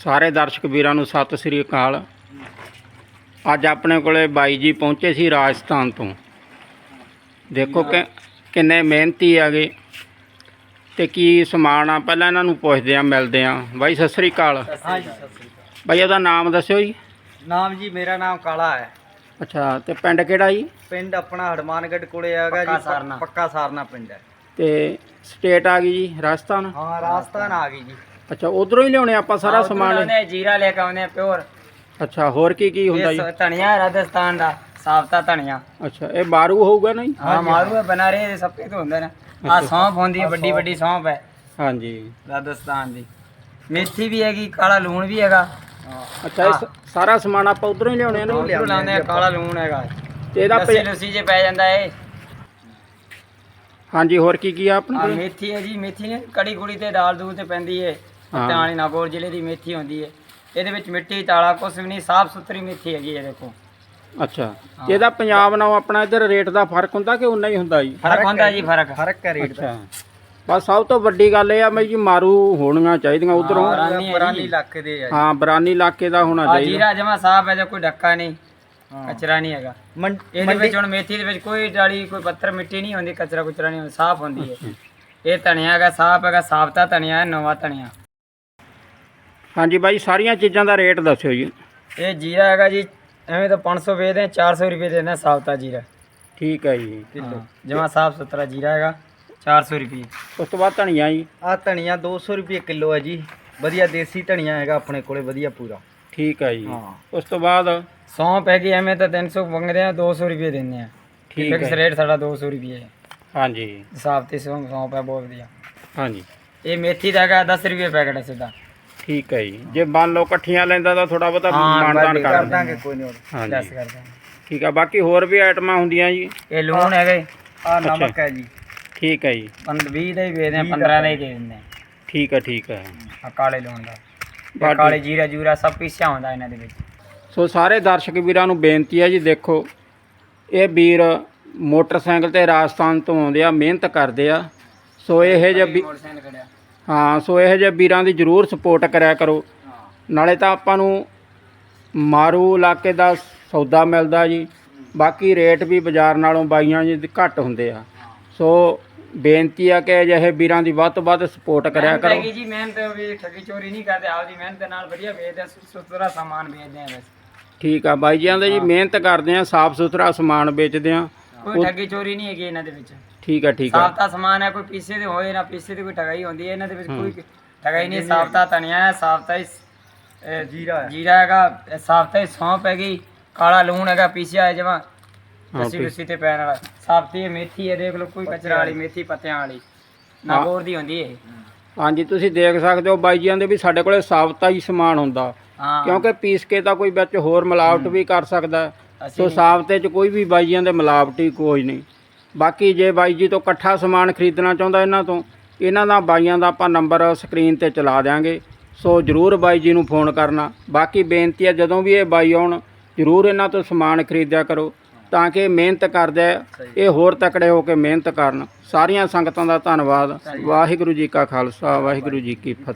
ਸਾਰੇ ਦਰਸ਼ਕ ਵੀਰਾਂ ਨੂੰ ਸਤਿ ਸ੍ਰੀ ਅਕਾਲ। ਅੱਜ ਆਪਣੇ ਕੋਲੇ ਬਾਈ ਜੀ ਪਹੁੰਚੇ ਸੀ ਰਾਜਸਥਾਨ ਤੋਂ। ਦੇਖੋ ਕਿ ਕਿੰਨੇ ਮਿਹਨਤੀ ਆਗੇ ਤੇ ਕੀ ਸਮਾਨ ਆ ਪਹਿਲਾਂ ਇਹਨਾਂ ਨੂੰ ਪੁੱਛਦੇ ਆ ਮਿਲਦੇ ਆ ਬਾਈ ਸਤਿ ਸ੍ਰੀ ਅਕਾਲ। ਹਾਂਜੀ ਸਤਿ ਸ੍ਰੀ ਅਕਾਲ। ਬਾਈ ਉਹਦਾ ਨਾਮ ਦੱਸਿਓ ਜੀ। ਨਾਮ ਜੀ ਮੇਰਾ ਨਾਮ ਕਾਲਾ ਹੈ। ਅੱਛਾ ਤੇ ਪਿੰਡ ਕਿਹੜਾ ਜੀ? ਪਿੰਡ ਆਪਣਾ ਹੜਮਾਨਗੜ ਕੋਲੇ ਹੈਗਾ ਜੀ ਪ- ਪੱਕਾ ਸਾਰਨਾ ਪਿੰਡ ਹੈ। ਤੇ ਸਟੇਟ ਆ ਗਈ ਜੀ ਰਾਜਸਥਾਨ? ਹਾਂ ਰਾਜਸਥਾਨ ਆ ਗਈ ਜੀ। ਅੱਛਾ ਉਧਰੋਂ ਹੀ ਲਿਆਉਣੇ ਆਪਾਂ ਸਾਰਾ ਸਮਾਨ ਉਹਨੇ ਜੀਰਾ ਲੈ ਕੇ ਆਉਂਦੇ ਆ ਪਿਓਰ। ਅੱਛਾ ਹੋਰ ਕੀ ਕੀ ਹੁੰਦਾ ਜੀ? ਇਹ ਧਨੀਆ ਰਾਜਸਥਾਨ ਦਾ ਸਾਫਤਾ ਧਨੀਆ। ਅੱਛਾ ਇਹ ਬਾਰੂ ਹੋਊਗਾ ਨਾ ਜੀ ਹਾਂ ਮਾਰੂ ਹੈ ਬਣਾ ਰਹੇ ਸਭ ਤੋਂ ਹੁੰਦਾ ਨਾ। ਆ ਸੌਂਫ ਹੁੰਦੀ ਹੈ ਵੱਡੀ ਵੱਡੀ ਸੌਂਫ ਹੈ। ਹਾਂਜੀ। ਰਾਜਸਥਾਨ ਦੀ। ਮੇਥੀ ਵੀ ਹੈਗੀ ਕਾਲਾ ਲੂਣ ਵੀ ਹੈਗਾ। ਅੱਛਾ ਇਹ ਸਾਰਾ ਸਮਾਨ ਆਪਾਂ ਉਧਰੋਂ ਹੀ ਲਿਆਉਣੇ ਨੇ ਉਧਰੋਂ ਲਾਉਂਦੇ ਆ ਕਾਲਾ ਲੂਣ ਹੈਗਾ। ਤੇ ਇਹਦਾ ਲੱਸੀ ਪ- ਲੁੱਸੀ ਜੇ ਪੈ ਜਾਂਦਾ ਏ ਹਾਂਜੀ ਹੋਰ ਕੀ ਕੀ ਆ ਆਪਣੇ ਮੇਥੀ ਹੈ ਜੀ ਮੇਥੀ ਨੇ ਕੜੀ ਕੁੜੀ ਤੇ ਦਾਲ ਦੂਲ ਤੇ ਪੈਂਦੀ ਏ। ਵਾਲੀ ਨਾਗੌਰ ਜ਼ਿਲ੍ਹੇ ਦੀ ਮੇਥੀ ਹੁੰਦੀ ਏ। ਇਹਦੇ ਵਿੱਚ ਮਿੱਟੀ ਤਾਲਾ ਕੁਛ ਵੀ ਨਹੀਂ ਸਾਫ਼ ਸੁਥਰੀ ਮੇਥੀ ਹੈਗੀ ਇਹ ਦੇਖੋ ਅੱਛਾ। ਤੇ ਇਹਦਾ ਪੰਜਾਬ ਨਾਲ ਆਪਣਾ ਇੱਧਰ ਰੇਟ ਦਾ ਫ਼ਰਕ ਹੁੰਦਾ ਕਿ ਉਨਾ ਹੀ ਹੁੰਦਾ ਜੀ? ਫ਼ਰਕ ਹੁੰਦਾ ਜੀ ਫ਼ਰਕ। ਫ਼ਰਕ ਹੈ ਰੇਟ ਦਾ। ਬਸ ਸਭ ਤੋਂ ਵੱਡੀ ਗੱਲ ਇਹ ਆ ਬਈ ਜੀ ਮਾਰੂ ਹੋਣੀਆਂ ਚਾਹੀਦੀਆਂ ਉਧਰੋਂ। ਹਾਂ, ਬਰਾਨੀ ਹੈ। ਇਲਾਕੇ ਦੇ ਆ ਜੀ। ਹਾਂ ਬਰਾਨੀ ਇਲਾਕੇ ਦਾ ਹੋਣਾ ਆ ਚਾਹੀਦਾ। ਜੀਰਾ ਜਮਾ ਸਾਫ਼ ਹੈ ਜੇ ਕੋਈ ਡੱਕਾ ਨਹੀਂ ਹਾਂ। ਕਚਰਾ ਨਹੀਂ ਹੈਗਾ। ਇਹਦੇ ਵਿੱਚ ਹੁਣ ਮੇਥੀ ਦੇ ਵਿੱਚ ਕੋਈ ਡਾਲੀ ਕੋਈ ਪੱਥਰ ਮਿੱਟੀ ਨਹੀਂ ਹੁੰਦੀ ਕਚਰਾ ਕੁਚਰਾ ਨਹੀਂ ਹੁੰਦਾ ਸਾਫ਼ ਹੁੰਦੀ ਹੈ ਇਹ ਧਨੀਆ ਹੈਗਾ ਸਾਫ਼ ਹੈਗਾ ਸਾਫਤਾ ਧਨੀਆ ਹੈ ਨਵਾਂ ਧਨੀਆ। ਹਾਂਜੀ ਬਾਈ ਸਾਰੀਆਂ ਚੀਜ਼ਾਂ ਦਾ ਰੇਟ ਦੱਸਿਓ ਜੀ। ਇਹ ਜੀਰਾ ਹੈਗਾ ਜੀ ਐਵੇਂ ਤਾਂ 500 ਵੇਚਦੇ ਆ 400 ਰੁਪਏ ਦੇ ਦਿੰਦੇ ਆ ਸਾਫਤਾ ਜੀਰਾ। ਠੀਕ ਹੈ ਜੀ। ਕਿਲੋ ਜਮਾ ਸਾਫ਼ ਸੁਥਰਾ ਜੀਰਾ ਹੈਗਾ 400 ਰੁਪਏ। ਉਸ ਤੋਂ ਬਾਅਦ ਧਨੀਆ ਜੀ। ਆ ਧਨੀਆ 200 ਰੁਪਏ ਕਿਲੋ ਹੈ ਜੀ। ਵਧੀਆ ਦੇਸੀ ਧਨੀਆ ਹੈਗਾ ਆਪਣੇ ਕੋਲੇ ਵਧੀਆ ਪੂਰਾ। ਠੀਕ ਹੈ ਜੀ। ਹਾਂ। ਉਸ ਤੋਂ ਬਾਅਦ ਸੌਂਪ ਹੈਗੀ ਐਵੇਂ ਤਾਂ 300 ਮੰਗਦੇ ਆ 200 ਰੁਪਏ ਦਿੰਦੇ ਆ। ਠੀਕ ਫਿਕਸ ਹੈ ਰੇਟ ਸਾਡਾ 200 ਰੁਪਏ ਹੈ। ਹਾਂਜੀ। ਸਾਫ਼ ਤੇ ਸੌਂਪ ਸੌਂਪ ਹੈ ਬਹੁਤ ਵਧੀਆ। ਹਾਂਜੀ। ਇਹ ਮੇਥੀ ਦਾ ਹੈਗਾ 10 ਰੁਪਏ ਪੈਕਟ ਹੈ ਸਿੱਧਾ। ਠੀਕ ਹੈ ਜੀ। ਜੇ ਮੰਨ ਲਓ ਇਕੱਠੀਆਂ ਲੈਂਦਾ ਤਾਂ ਥੋੜਾ ਬਹੁਤਾ ਮਾਨਦਾਨ ਕਰ ਦਾਂਗੇ ਕੋਈ ਨਹੀਂ ਹਾਂਜੀ। ਲੈਸ ਕਰ ਦਾਂਗੇ ਠੀਕ ਆ ਬਾਕੀ ਹੋਰ ਵੀ ਆਈਟਮਾਂ ਹੁੰਦੀਆਂ ਜੀ? ਇਹ ਲੂਣ ਹੈਗੇ ਆ ਨਮਕ ਹੈ ਜੀ। ਠੀਕ ਹੈ ਜੀ। 20 ਦਾ ਹੀ ਵੇਚਦੇ ਆ 20 ਦਾ 15 ਦਾ ਹੀ ਦੇ ਦਿੰਦੇ ਆ ਠੀਕ ਹੈ ਠੀਕ ਹੈ। ਆਹ ਕਾਲੇ ਲੂਣ ਦਾ। ਬਾਕੀ- ਕਾਲੇ ਜੀਰਾ ਜੂਰਾ ਸਭ ਪੀਸਿਆ ਹੁੰਦਾ ਇਹਨਾਂ ਦੇ ਵਿੱਚ। ਸੋ ਸਾਰੇ ਦਰਸ਼ਕ ਵੀਰਾਂ ਨੂੰ ਬੇਨਤੀ ਹੈ ਜੀ ਦੇਖੋ ਇਹ ਵੀਰ ਮੋਟਰਸਾਈਕਲ ਤੇ ਰਾਜਸਥਾਨ ਤੋਂ ਆਉਂਦੇ ਆ ਮਿਹਨਤ ਕਰਦੇ ਆ। ਸੋ ਇਹ ਜਿਹੇ ਵੀ- ਮੋਟਰਸਾਈਕਲ ਖੜਿਆ। ਹਾਂ ਸੋ ਇਹ ਜਿਹੇ ਵੀਰਾਂ ਦੀ ਜ਼ਰੂਰ ਸਪੋਰਟ ਕਰਿਆ ਕਰੋ। ਨਾਲੇ ਤਾਂ ਆਪਾਂ ਨੂੰ ਮਾਰੂ ਇਲਾਕੇ ਦਾ ਸੌਦਾ ਮਿਲਦਾ ਜੀ। ਬਾਕੀ ਰੇਟ ਵੀ ਬਾਜ਼ਾਰ ਨਾਲੋਂ ਬਾਈਆਂ ਜੀ ਘੱਟ ਹੁੰਦੇ ਆ। ਸੋ ਬੇਨਤੀ ਆ ਕਿ ਅਜਿਹੇ ਵੀਰਾਂ ਦੀ ਵੱਧ ਤੋਂ ਵੱਧ ਸਪੋਰਟ ਕਰਿਆ ਮਿਹਨਤ ਕਰੋ। ਹੈਗੀ ਜੀ ਮਿਹਨਤ ਵੀ ਠੱਗੀ ਚੋਰੀ ਨਹੀਂ ਕਰਦੇ ਆਪਦੀ ਮਿਹਨਤ ਨਾਲ ਵਧੀਆ ਵੇਚਦੇ ਸੁਥਰਾ ਸਾਮਾਨ ਵੇਚਦੇ ਆ ਬਸ। ਠੀਕ ਆ ਬਾਈ ਜੀਆਂ ਦੇ ਜੀ ਮਿਹਨਤ ਕਰਦੇ ਆ ਸਾਫ਼ ਸੁਥਰਾ ਸਮਾਨ ਵੇਚਦੇ ਆ। ਕੋਈ ਠੱਗੀ ਚੋਰੀ ਨਹੀਂ ਹੈਗੀ ਇਹਨਾਂ ਦੇ ਵਿੱਚ। ਠੀਕ ਆ ਠੀਕ ਆ। ਸਾਫਤਾ ਸਮਾਨ ਹੈ ਕੋਈ ਪੀਸੇ ਦੇ ਹੋਏ ਨਾ ਪੀਸੇ ਦੀ ਕੋਈ ਠਗਾਈ ਹੁੰਦੀ ਹੈ ਇਹਨਾਂ ਦੇ ਵਿੱਚ ਕੋਈ ਠਗਾਈ ਨਹੀਂ ਸਾਫਤਾ ਧਨੀਆ ਹੈ ਸਾਫਤਾ ਹੀ ਇਹ ਜੀਰਾ ਹੈ। ਜੀਰਾ ਹੈਗਾ ਸਾਫਤਾ ਹੀ ਸੌਂਪ ਹੈਗੀ ਕਾਲਾ ਲੂਣ ਹੈਗਾ ਪੀਸਿਆ ਹੈ ਜਮਾ ਹਾਂ, ਲੱਸੀ ਲੁੱਸੀ ਤੇ ਪੈਣ ਵਾਲਾ। ਸਾਫਤੀ ਹੈ ਮੇਥੀ ਹੈ ਦੇਖ ਲਓ ਕੋਈ ਕਚਰਾ ਵਾਲੀ ਮੇਥੀ ਪੱਤਿਆਂ ਵਾਲੀ ਨਾਗੌਰ ਦੀ ਹੁੰਦੀ ਹੈ ਹਾਂਜੀ ਤੁਸੀਂ ਦੇਖ ਸਕਦੇ ਹੋ ਬਾਈ ਜੀਆਂ ਦੇ ਵੀ ਸਾਡੇ ਕੋਲੇ ਸਾਬਤਾ ਹੀ ਸਮਾਨ ਹੁੰਦਾ। ਹਾਂ। ਕਿਉਂਕਿ ਪੀਸ ਕੇ ਤਾਂ ਕੋਈ ਵਿੱਚ ਹੋਰ ਮਿਲਾਵਟ ਵੀ ਕਰ ਸਕਦਾ। ਹੈ। ਸੋ ਸਾਬਤੇ 'ਚ ਕੋਈ ਵੀ ਬਾਈਆਂ ਦੇ ਮਿਲਾਵਟੀ ਕੋਈ ਨਹੀਂ। ਬਾਕੀ ਜੇ ਬਾਈ ਜੀ ਤੋਂ ਇਕੱਠਾ ਸਮਾਨ ਖਰੀਦਣਾ ਚਾਹੁੰਦਾ ਇਹਨਾਂ ਤੋਂ ਇਹਨਾਂ ਦਾ ਬਾਈਆਂ ਦਾ ਆਪਾਂ ਨੰਬਰ ਸਕਰੀਨ ਤੇ ਚਲਾ ਦਿਆਂਗੇ। ਸੋ ਜਰੂਰ ਬਾਈ ਜੀ ਨੂੰ ਫੋਨ ਕਰਨਾ। ਬਾਕੀ ਬੇਨਤੀ ਹੈ ਜਦੋਂ ਵੀ ਇਹ ਬਾਈ ਆਉਣ ਜਰੂਰ ਇਹਨਾਂ ਤੋਂ ਸਮਾਨ ਖਰੀਦਿਆ ਕਰੋ ਤਾਂ ਕਿ ਮਿਹਨਤ ਕਰਦੇ ਇਹ ਹੋਰ ਤਕੜੇ ਹੋ ਕੇ ਮਿਹਨਤ ਕਰਨ। ਸਾਰੀਆਂ ਸੰਗਤਾਂ ਦਾ ਧੰਨਵਾਦ। ਵਾਹਿਗੁਰੂ ਜੀ ਕਾ ਖਾਲਸਾ ਵਾਹਿਗੁਰੂ ਜੀ ਕੀ ਫਤਿਹ।